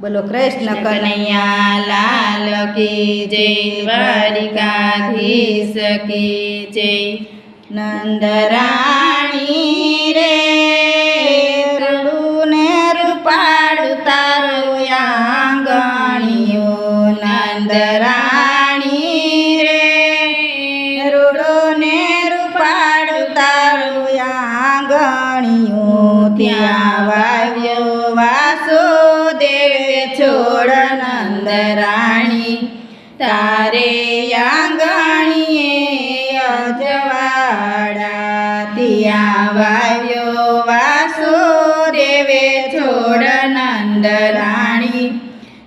બોલો કૃષ્ણ કનૈયા લાલ કી જય દ્વારિકાધીશ કી જય. નંદરાણી રે રડું ને રૂપાળું તારું આંગણિયું નંદરાણી રે રૂડો ને રૂપાળું તારું આંગણિયું ત્યાં ત્યાં વાસો વાસુદેવે છોડ નંદરાણી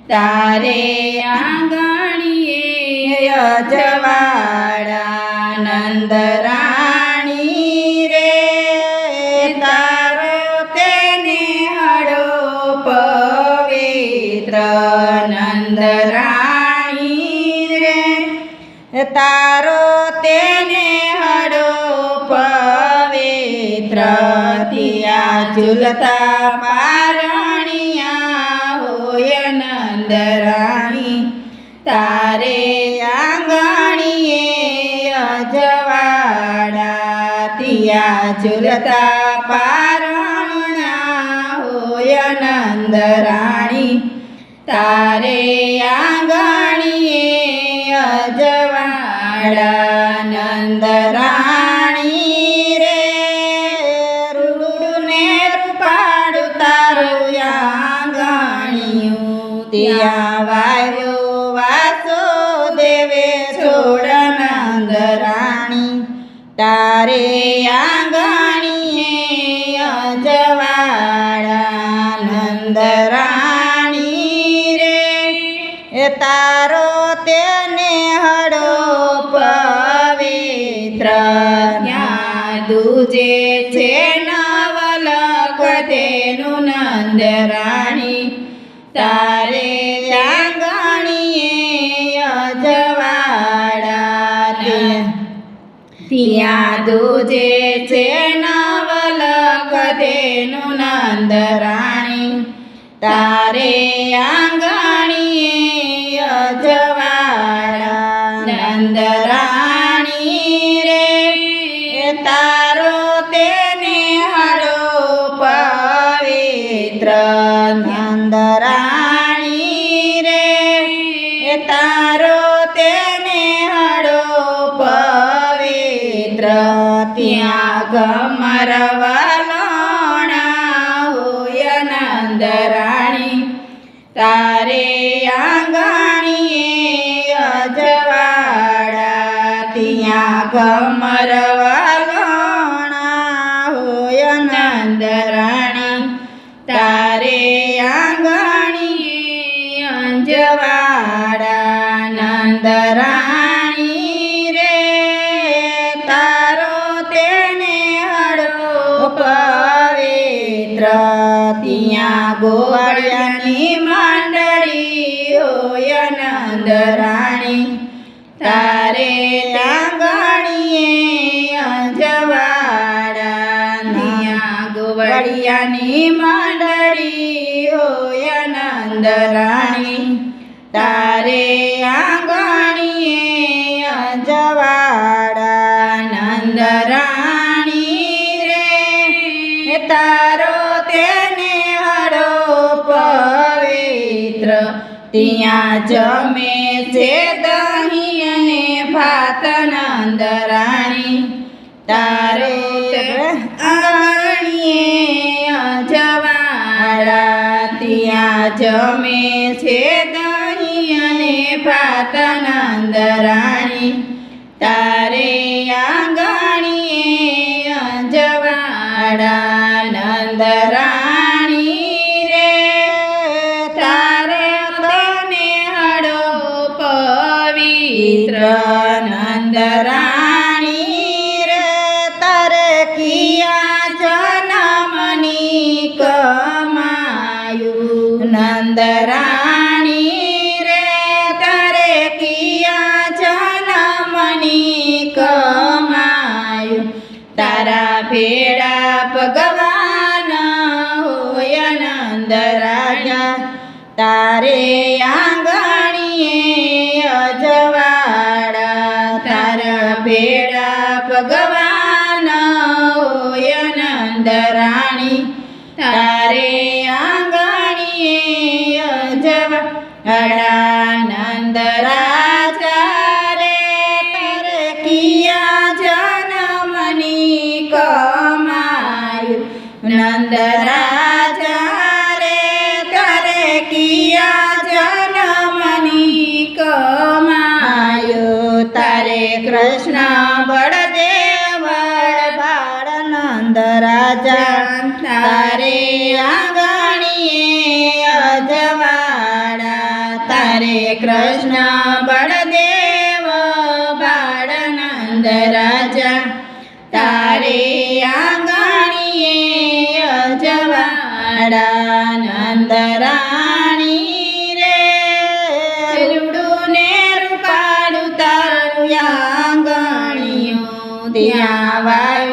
તારે આંગણીએ અજવાડા નંદરાણી રે. તારો તેને હડો પવિત્ર નંદરાણી રે. તારો તેને ઝૂલતા પારણિયા હોય નંદરાણી તારે આંગણીએ અજવાડા ત્યાં ઝૂલતા પારણ્યા હોય નંદરાણી તારે આંગણીએ અજવાડા નંદરાણી તારે આંગણીએ અજવાડા નંદરાણી રે. તારો તેને હડો પવિત્ર દૂજે છે નવલક તેનું નંદરાણી. તારે ત્યાં દૂજે છે નવલક તેનું નંદરાણી, તારે આંગણીએ અજવાડા નંદરાણી રે તારો તેને હડો પવિત્ર. નંદરાણી રે તારો ગમરવલોણા હોય નંદરાણી તારે આંગણીએ અજવાડા ત્યાં ગમરવલોણા હોય નંદરાણી તારે પવિત્ર ત્યાં ગોવાળિયાની માંડરી હોય નંદરાણી તારે આંગણીએ અંજવાડા ત્યાં ગોવાળિયાની મંડળી હોય નંદરાણી તારે પવિત્ર. ત્યાં જમે છે દહીં અને ભાત નંદરાણી. તારે અણીએ અજવાળા. ત્યાં જમે છે દહીં અને ભાત નંદરાણી. તારે આંગણીએ અજવાળા. નંદરાણી નંદરાણી રે તારે કિયા જનમની કમાયું નંદરાણી રે તારે કિયા જનમની કમાયું તારા ભેડા ભગવાન હોય નંદ રાજા તારે આંગણીએ નંદરાણી તારે આંગણીએ અજવા અડાનંદ રાજા રે તર કિયા જનમની કમાયું નંદ રાજા રે તરે કિયા જનમની કમાયું તારે કૃષ્ણ રાજા તારે આંગણીએ અજવાળા. તારે કૃષ્ણ બળદેવ બાળ નંદ રાજા. તારે આંગણીએ અજવાળા, નંદ રાણી રે. રૂડું ને રૂપાડું તારું આંગણીયું ત્યાં વાયો